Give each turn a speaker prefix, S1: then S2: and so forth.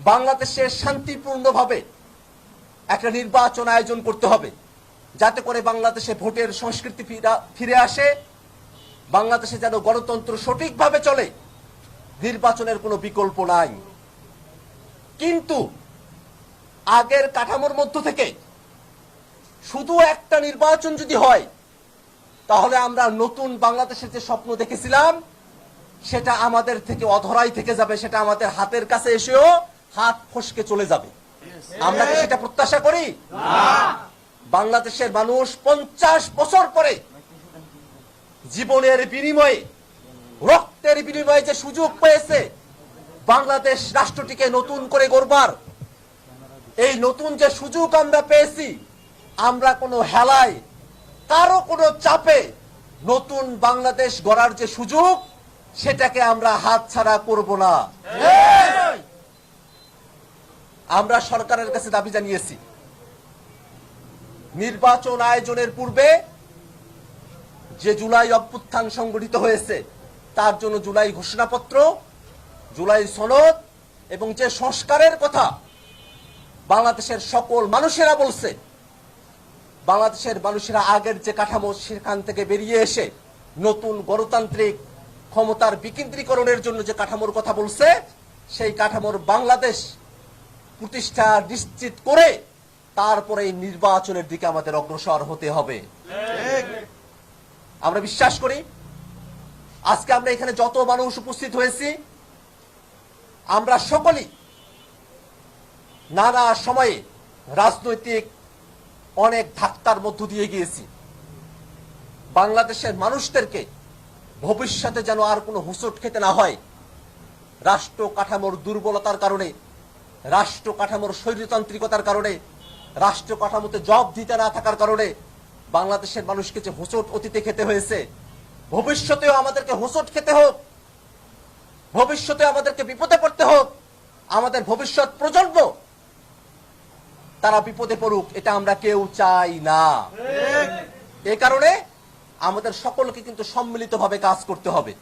S1: বাংলাদেশে শান্তিপূর্ণভাবে একটা নির্বাচন আয়োজন করতে হবে, যাতে করে বাংলাদেশে ভোটের সংস্কৃতি ফিরা- আসে। বাংলাদেশে যেন গণতন্ত্র সঠিকভাবে চলে, নির্বাচনের কোনো বিকল্প নাই। কিন্তু আগের কাঠামোর মধ্য থেকে শুধু একটা নির্বাচন যদি হয়, তাহলে আমরা নতুন বাংলাদেশের যে স্বপ্ন দেখেছিলাম, সেটা আমাদের থেকে অধরাই থেকে যাবে, সেটা আমাদের হাতের কাছে এসেও হাত ফসকে চলে যাবে। আমরা কি সেটা প্রত্যাশা করি? বাংলাদেশের মানুষ পঞ্চাশ বছর পরে জীবনের বিনিময়ে, রক্তের বিনিময়ে যে সুযোগ পেয়েছে, বাংলাদেশ রাষ্ট্রটিকে নতুন করে গড়বার। এই নতুন যে সুযোগ আমরা পেয়েছি, আমরা কোনো হেলায়, কারও কোনো চাপে নতুন বাংলাদেশ গড়ার যে সুযোগ, সেটাকে আমরা হাত ছাড়া করব না। আমরা সরকারের কাছে দাবি জানিয়েছি। নির্বাচন আয়োজনের পূর্বে যে জুলাই অভ্যুত্থান সংগঠিত হয়েছে, তার জন্য জুলাই ঘোষণাপত্র, জুলাই সনদ এবং যে সংস্কারের কথা বাংলাদেশের সকল মানুষেরা বলছে, বাংলাদেশের মানুষেরা আগের যে কাঠামো সেখান থেকে বেরিয়ে এসে নতুন গণতান্ত্রিক ক্ষমতার বিকেন্দ্রীকরণের জন্য যে কাঠামোর কথা বলছে, সেই কাঠামোর বাংলাদেশ প্রতিষ্ঠা নিশ্চিত করে তারপরে এই নির্বাচনের দিকে আমাদের অগ্রসর হতে হবে। আমরা বিশ্বাস করি, আজকে আমরা এখানে যত মানুষ উপস্থিত হয়েছি, আমরা সকলেই নানা সময়ে রাজনৈতিক অনেক ধাক্কার মধ্য দিয়ে গিয়েছি। বাংলাদেশের মানুষদেরকে ভবিষ্যতে যেন আর কোনো হুসট খেতে না হয়। রাষ্ট্র কাঠামোর দুর্বলতার কারণে রাষ্ট্র কাঠামোর শৈলতান্ত্রিকতার কারণে রাষ্ট্র কাঠামোতে জব দিতে না থাকার কারণে বাংলাদেশের মানুষকে যে হোঁচট অতীতে খেতে হয়েছে ভবিষ্যতেও আমাদেরকে হোঁচট খেতে হোক ভবিষ্যতে আমাদেরকে বিপদে পড়তে হোক আমাদের ভবিষ্যৎ প্রজন্ম তারা বিপদে পড়ুক এটা আমরা কেউ চাই না। এ কারণে আমাদের সকলকে কিন্তু সম্মিলিতভাবে কাজ করতে হবে।